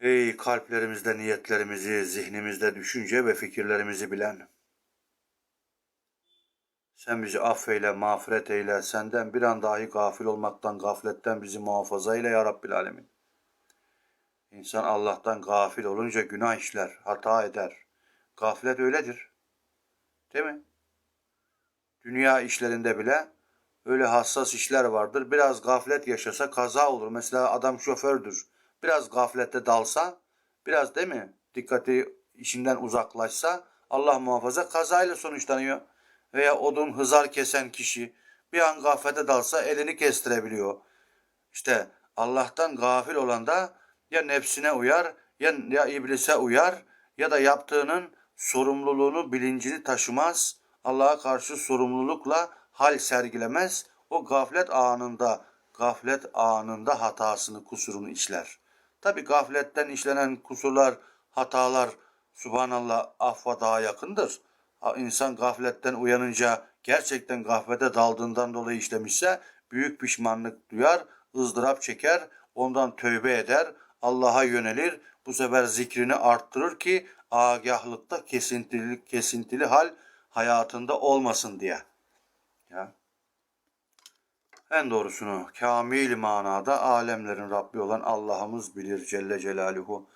Ey kalplerimizde niyetlerimizi, zihnimizde düşünce ve fikirlerimizi bilen. Sen bizi affeyle, mağfiret eyle. Senden bir an dahi gafil olmaktan, gafletten bizi muhafaza eyle ya Rabbil Alemin. İnsan Allah'tan gafil olunca günah işler, hata eder. Gaflet öyledir. Değil mi? Dünya işlerinde bile öyle hassas işler vardır. Biraz gaflet yaşasa kaza olur. Mesela adam şofördür. Biraz gaflette dalsa, biraz değil mi? Dikkati işinden uzaklaşsa Allah muhafaza kazayla sonuçlanıyor. Veya odun hızar kesen kişi bir an gaflete dalsa elini kestirebiliyor. İşte Allah'tan gafil olan da ya nefsine uyar ya, ya iblise uyar ya da yaptığının sorumluluğunu bilincini taşımaz. Allah'a karşı sorumlulukla hal sergilemez. O gaflet anında gaflet anında hatasını kusurunu işler. Tabi gafletten işlenen kusurlar, hatalar subhanallah affa daha yakındır. İnsan gafletten uyanınca gerçekten gaflete daldığından dolayı işlemişse büyük pişmanlık duyar, ızdırap çeker, ondan tövbe eder, Allah'a yönelir. Bu sefer zikrini arttırır ki agahlıkta kesintili, kesintili hal hayatında olmasın diye. Ya. En doğrusunu kamil manada alemlerin Rabbi olan Allah'ımız bilir Celle Celaluhu.